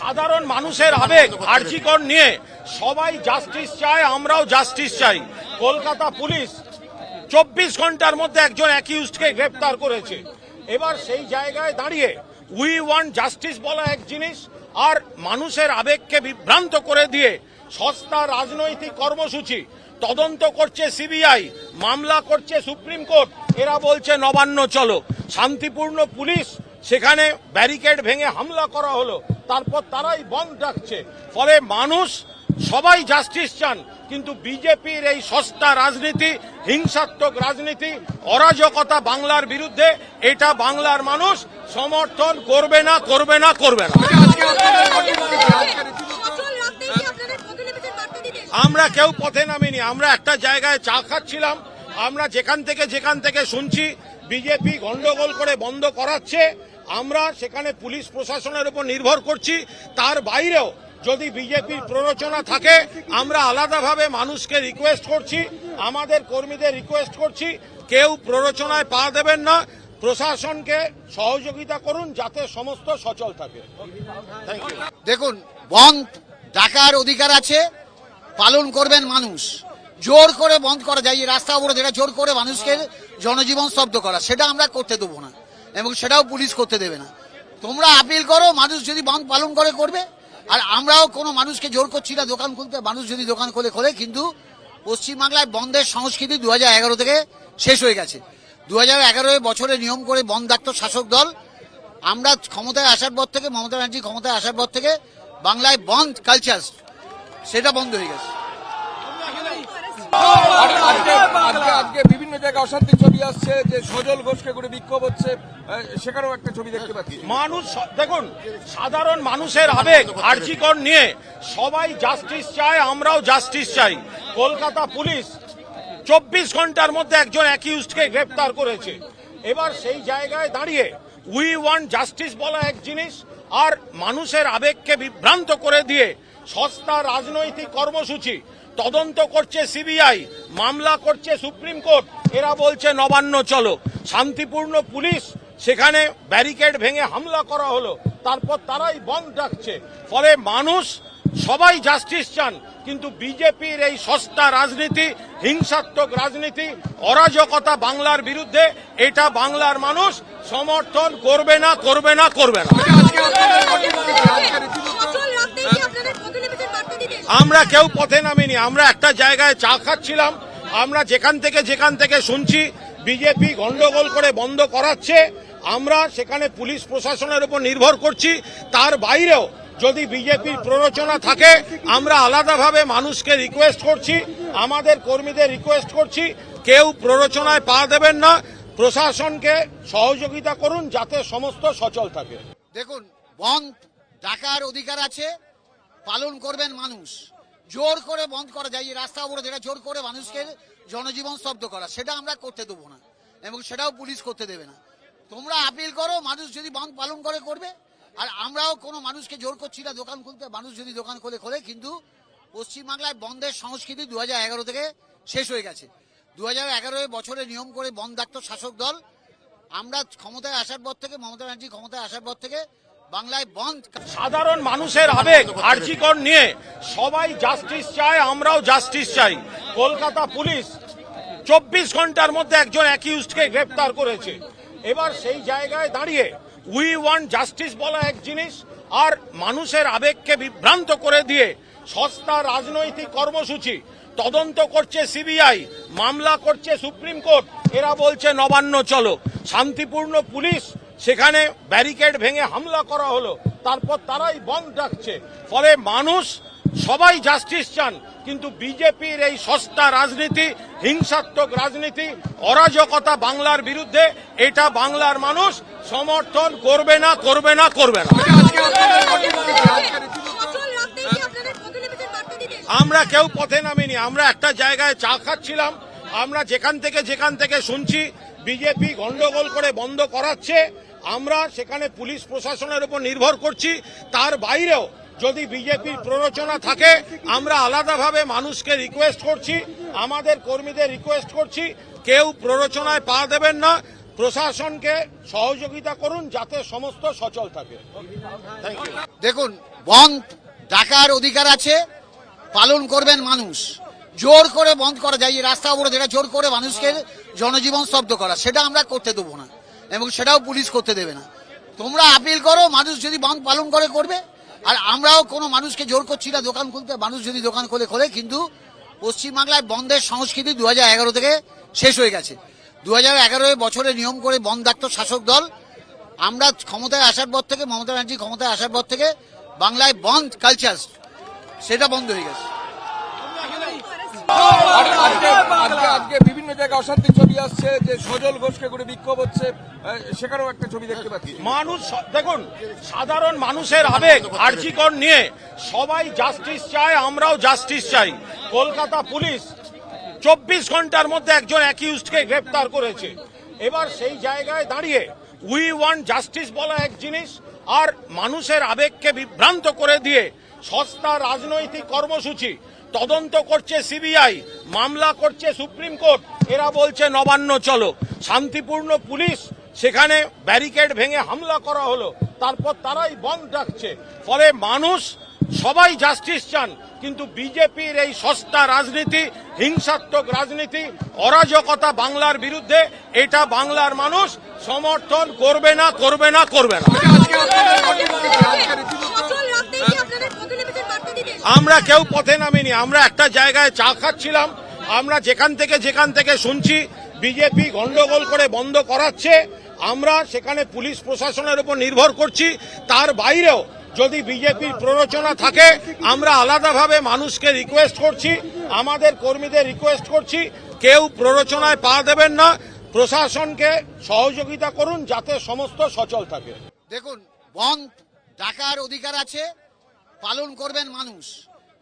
সাধারণ মানুষের আবেগ আর্জিকর নিয়ে সবাই জাস্টিস চায়, আমরাও জাস্টিস চাই। কলকাতা পুলিশ চব্বিশ ঘণ্টার মধ্যে একজন অ্যাকিউজকে গ্রেপ্তার করেছে। এবার সেই জায়গায় দাঁড়িয়ে উই ওয়ান্ট জাস্টিস বলা এক জিনিস, আর মানুষের আবেগকে বিভ্রান্ত করে দিয়ে সস্তা রাজনৈতিক কর্মসূচি তদন্ত করছে সিবিআই মামলা করছে সুপ্রিম কোর্ট এরা বলছে নবান্ন চলো শান্তিপূর্ণ পুলিশ সেখানে ব্যারিকেড ভেঙে হামলা করা হলো। তারপর তারাই বন্ধ ডাকছে। ফলে মানুষ, সবাই জাস্টিস চান, কিন্তু বিজেপির এই সস্তা রাজনীতি, হিংসাত্মক রাজনীতি, অরাজকতা বাংলার বিরুদ্ধে, এটা বাংলার মানুষ সমর্থন করবে না করবে না করবে না। আমরা কেউ পথে নামিনি, আমরা একটা জায়গায় চা খাচ্ছিলাম, আমরা যেখান থেকে যেখান থেকে শুনছি, বিজেপি গন্ডগোল করে বন্ধ করাচ্ছে আমরা সেখানে পুলিশ প্রশাসনের উপর নির্ভর করছি। তার বাইরেও যদি বিজেপির প্ররোচনা থাকে, আমরা আলাদাভাবে মানুষকে রিকোয়েস্ট করছি, আমাদের কর্মীদের রিকোয়েস্ট করছি। কেউ প্ররোচনায় পা দেবেন না। প্রশাসনকে সহযোগিতা করুন যাতে সমস্ত সচল থাকে। দেখুন বন্ধ ডাকার অধিকার আছে, পালন করবেন মানুষ। জোর করে বন্ধ করা যায় রাস্তা অবরোধ এটা জোর করে মানুষকে জনজীবন স্তব্ধ করা, সেটা আমরা করতে দেবো না। এবং সেটাও পুলিশ করতে দেবে না। তোমরা আপিল করো, মানুষ যদি বন্ধ পালন করে, করবে। আর আমরাও কোনো মানুষকে জোর করছি না, দোকান খুলতে। মানুষ যদি দোকান খুলে, খোলে, কিন্তু পশ্চিমবাংলায় বন্ধের সংস্কৃতি দু থেকে শেষ হয়ে গেছে। দু হাজার বছরে নিয়ম করে বন্ধ ডাক্তার শাসক দল। আমরা ক্ষমতায় আসার পর থেকে, মমতা ব্যানার্জি ক্ষমতায় আসার পর থেকে বাংলায় বন্ধ কালচার সেটা বন্ধ হয়ে গেছে। বিভিন্ন জায়গায় অশান্তি ছবি আসছে, যে সজল ঘোষকে করে বিক্ষোভ হচ্ছে সেখানেও একটা ছবি দেখতে পাচ্ছি। মানুষ দেখুন, সাধারণ মানুষের আবেগ, আর্জিকর নিয়ে সবাই জাস্টিস চায়, আমরাও জাস্টিস চাই। কলকাতা পুলিশ চব্বিশ ঘণ্টার মধ্যে একজন অ্যাকিউজকে গ্রেপ্তার করেছে। এবার সেই জায়গায় দাঁড়িয়ে উই ওয়ান্ট জাস্টিস বলা এক জিনিস, আর মানুষের আবেগকে বিভ্রান্ত করে দিয়ে সস্তা রাজনৈতিক কর্মসূচি তদন্ত করছে সিবিআই মামলা করছে সুপ্রিম কোর্ট এরা বলছে, নবান্ন, চলো। শান্তিপূর্ণ পুলিশ সেখানে ব্যারিকেড ভেঙে হামলা করা হলো। তারপর তারাই বন্ধ ডাকছে। ফলে মানুষ, সবাই জাস্টিস চান, কিন্তু বিজেপির এই সস্তা রাজনীতি, হিংসাত্মক রাজনীতি, অরাজকতা বাংলার বিরুদ্ধে, এটা বাংলার মানুষ সমর্থন করবে না করবে না করবে না। আমরা কেউ পথে নামিনি, আমরা একটা জায়গায় চা খাচ্ছিলাম আমরা যেখান থেকে যেখান থেকে শুনছি, বিজেপি গন্ডগোল করে বন্ধ করাচ্ছে, আমরা সেখানে পুলিশ প্রশাসনের উপর নির্ভর করছি। তার বাইরেও যদি বিজেপির প্ররোচনা থাকে, আমরা আলাদাভাবে মানুষকে রিকোয়েস্ট করছি, আমাদের কর্মীদের রিকোয়েস্ট করছি, কেউ প্ররোচনায় পা দেবেন না। প্রশাসনকে সহযোগিতা করুন যাতে সমস্ত সচল থাকে। দেখুন বন্ধ ডাকার অধিকার আছে, পালন করবেন মানুষ। জোর করে বন্ধ করা যায়, এই রাস্তা অবরোধ, এটা জোর করে মানুষকে জনজীবন স্তব্ধ করা, সেটা আমরা করতে দেবো না এবং সেটাও পুলিশ করতে দেবে না। তোমরা আপিল করো, মানুষ যদি বন্ধ পালন করে, করবে। আর আমরাও কোনো মানুষকে জোর করছি না, দোকান খুলতে, মানুষ যদি দোকান খুলে, খোলে, কিন্তু পশ্চিমবাংলায় বন্ধের সংস্কৃতি দু এগারো থেকে শেষ হয়ে গেছে। দু হাজার বছরে নিয়ম করে বন্ধ ডাক্তার শাসক দল, আমরা ক্ষমতায় আসার পর থেকে, মমতা ব্যানার্জি ক্ষমতায় আসার পর থেকে বাংলায় বন্ধ সাধারণ মানুষের আবেগ আর্জিকর নিয়ে সবাই জাস্টিস চায় আমরাও জাস্টিস চাই। কলকাতা পুলিশ চব্বিশ ঘণ্টার মধ্যে একজন অ্যাকিউজকে গ্রেপ্তার করেছে। এবার সেই জায়গায় দাঁড়িয়ে উই ওয়ান্ট জাস্টিস বলা এক জিনিস আর মানুষের আবেগকে বিভ্রান্ত করে দিয়ে সস্তা রাজনৈতিক কর্মসূচি। তদন্ত করছে সিবিআই মামলা করছে সুপ্রিম কোর্ট এরা বলছে নবান্ন চলো। শান্তিপূর্ণ পুলিশ সেখানে ব্যারিকেড ভেঙে হামলা করা হলো। তারপর তারাই বন্ধ ডাকছে। ফলে মানুষ, সবাই জাস্টিস চান, কিন্তু বিজেপির এই সস্তা রাজনীতি, হিংসাত্মক রাজনীতি, অরাজকতা বাংলার বিরুদ্ধে, এটা বাংলার মানুষ সমর্থন করবে না করবে না করবে না। আমরা কেউ পথে নামিনি, আমরা একটা জায়গায় চা খাচ্ছিলাম, আমরা যেখান থেকে যেখান থেকে শুনছি, বিজেপি গন্ডগোল করে বন্ধ করাচ্ছে আমরা সেখানে পুলিশ প্রশাসনের উপর নির্ভর করছি। তার বাইরেও যদি বিজেপির প্ররোচনা থাকে, আমরা আলাদাভাবে মানুষকে রিকোয়েস্ট করছি, আমাদের কর্মীদের রিকোয়েস্ট করছি। কেউ প্ররোচনায় পা দেবেন না। প্রশাসনকে সহযোগিতা করুন যাতে সমস্ত সচল থাকে। দেখুন, বন্ধ ডাকার অধিকার আছে, পালন করবেন মানুষ। জোর করে বন্ধ করা যায় রাস্তা অবরোধ, এটা জোর করে মানুষকে জনজীবন স্তব্ধ করা, সেটা আমরা করতে দেবো না। এবং সেটাও পুলিশ করতে দেবে না। তোমরা আপিল করো, মানুষ যদি বন্ধ পালন করে, করবে। আর আমরাও কোনো মানুষকে জোর করছি না, দোকান খুলতে। মানুষ যদি দোকান খোলে খোলে, কিন্তু পশ্চিমবাংলায় বন্ধের সংস্কৃতি দু থেকে শেষ হয়ে গেছে। দু হাজার বছরে নিয়ম করে বন্ধ শাসক দল। আমরা ক্ষমতায় আসার পর থেকে, মমতা ব্যানার্জি ক্ষমতায় আসার পর থেকে বাংলায় বন্ধ কালচার সেটা বন্ধ হয়ে গেছে। বিভিন্ন জায়গায় অশান্তির ছবি আসছে যে সজল ঘোষকে করে বিক্ষোভ হচ্ছে সেখানেও একটা ছবি দেখতে পাচ্ছি। মানুষ দেখুন, সাধারণ মানুষের আবেগ, আর্জিকর নিয়ে সবাই জাস্টিস চায়, আমরাও জাস্টিস চাই। কলকাতা পুলিশ চব্বিশ ঘণ্টার মধ্যে একজন অ্যাকিউজকে গ্রেপ্তার করেছে। এবার সেই জায়গায় দাঁড়িয়ে উই ওয়ান্ট জাস্টিস বলা এক জিনিস, আর মানুষের আবেগকে বিভ্রান্ত করে দিয়ে সস্তা রাজনৈতিক কর্মসূচি তদন্ত করছে সিবিআই মামলা করছে সুপ্রিম কোর্ট এরা বলছে নবান্ন চলো শান্তিপূর্ণ পুলিশ সেখানে ব্যারিকেড ভেঙে হামলা করা হলো তারপর তারাই বন্ধ ডাকছে ফলে মানুষ সবাই জাস্টিস চান কিন্তু বিজেপির এই সস্তা রাজনীতি হিংসাত্মক রাজনীতি অরাজকতা বাংলার বিরুদ্ধে এটা বাংলার মানুষ সমর্থন করবে না করবে না করবে না আমরা কেউ পথে নামিনি, আমরা একটা জায়গায় চা খাচ্ছিলাম, আমরা যেখান থেকে যেখান থেকে শুনছি বিজেপি গন্ডগোল করে বন্ধ করাচ্ছে, আমরা সেখানে পুলিশ প্রশাসনের উপর নির্ভর করছি, তার বাইরেও যদি বিজেপির প্ররোচনা থাকে, আমরা আলাদাভাবে মানুষকে রিকোয়েস্ট করছি, আমাদের কর্মীদের রিকোয়েস্ট করছি, কেউ প্ররোচনায় পা দেবেন না, প্রশাসনকে সহযোগিতা করুন যাতে সমস্ত সচল থাকে। দেখুন বন্ধ ডাকার অধিকার আছে পালন করবেন মানুষ।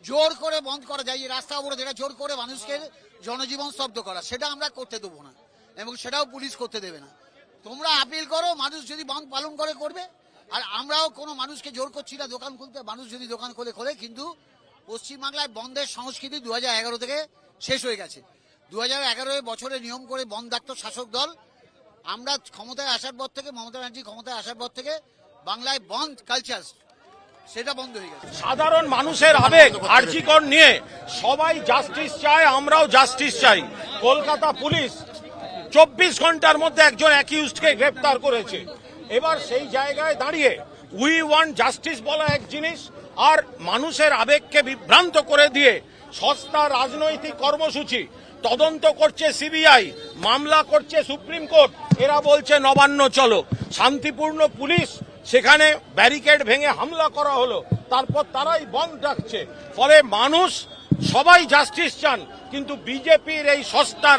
জোর করে বন্ধ করা যায়, এই রাস্তা অবরোধ, এটা জোর করে মানুষকে জনজীবন স্তব্ধ করা, সেটা আমরা করতে দেবো না এবং সেটাও পুলিশ করতে দেবে না। তোমরা আপিল করো, মানুষ যদি বন্ধ পালন করে, করবে। আর আমরাও কোনো মানুষকে জোর করছি না, দোকান খুলতে, মানুষ যদি দোকান খোলে খোলে, কিন্তু পশ্চিমবাংলায় বন্ধের সংস্কৃতি দু থেকে শেষ হয়ে গেছে। দু হাজার বছরে নিয়ম করে বন্ধ ডাকত শাসক দল। আমরা ক্ষমতায় আসার পর থেকে, মমতা ব্যানার্জি ক্ষমতায় আসার পর থেকে বাংলায় বন্ধ কালচার সেটা বন্ধ হয়ে গেছে। সাধারণ মানুষের আবেগ, আর্জিকর নিয়ে সবাই জাস্টিস চায়, আমরাও জাস্টিস চাই। কলকাতা পুলিশ চব্বিশ ঘণ্টার মধ্যে একজন অ্যাকিউজকে গ্রেপ্তার করেছে। এবার সেই জায়গায় দাঁড়িয়ে উই ওয়ান্ট জাস্টিস বলা এক জিনিস, আর মানুষের আবেগকে বিভ্রান্ত করে দিয়ে সস্তা রাজনৈতিক কর্মসূচি। তদন্ত করছে সিবিআই মামলা করছে সুপ্রিম কোর্ট এরা বলছে, নবান্ন, চলো। শান্তিপূর্ণ পুলিশ সেখানে ব্যারিকেড ভেঙে হামলা করা হলো। তারপর তারাই বন্ধ ডাকছে। ফলে মানুষ সবাই জাস্টিস চান, কিন্তু বিজেপির এই সস্তা